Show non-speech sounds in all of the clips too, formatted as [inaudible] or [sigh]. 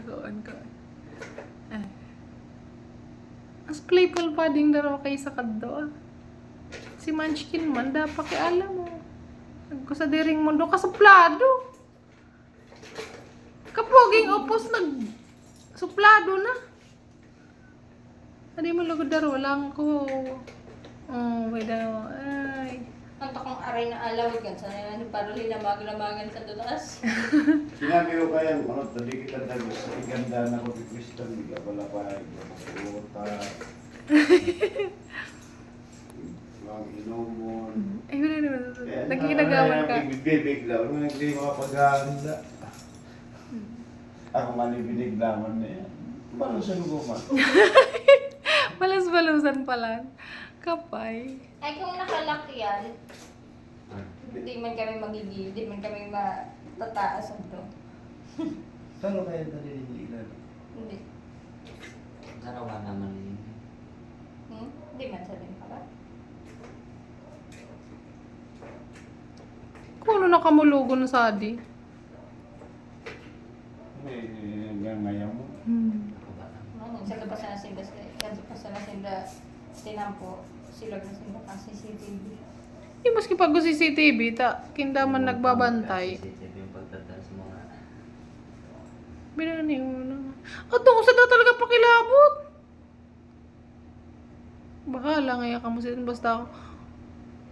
Kakuan ko. Ay. Mas playful pa din daro kay sa kadto ah. Si Munchkin man dapat kay alam mo. Nagko sa diring mundo kasuplado. Kapoging opos nag suplado na. Hindi mo lugod daro lang ko. Oh, wait daw. Ay. Ang takong aray na alawid kan. Sana yan, para linamag-lamagan sa tutas. [laughs] Ko kaya, ano, tadi kita tayo sa iganda na ko Kristen, hindi ka pala pa. Mga [laughs] inomon. Ay, wala naman. Nagkikinagawan ka. Bibig lang, ano, hindi makapaganda. Ako manibiniglaman na yan. Paano sa luguman? [laughs] Balas-balusan pala. Kapay. Ay, kung nakalaki yan, hindi man kami magigil, hindi man kami matataas ang to. Saan kaya tadi nililan? Hindi. Darawa naman yun. Hmm? Hindi man sa din pala. Kung ano nakamulugo na sadi. May ngayon mo. Hmm. Ako ba lang? No, sa labas na sinda, sa pa sa sinda, tinampo, sila na sinda ang CCTV. Yung maski pag sa CCTV, ta, kinda man nagbabantay. CCTV yung mo. Binani mo na. At kung sa daw talaga pakilabot. Baka lang ay ka mo siya. Basta ako.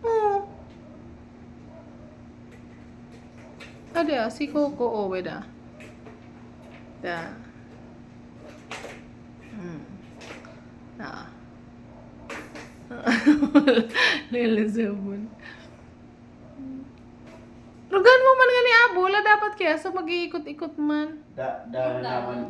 Oo. Ade ah, si Coco o weda. Da. Hmm. [laughs] Na. Lele sabon. Rugan mo man nga ni Abo, wala dapat kaya sa mag-iikot-ikot man. Da, da naman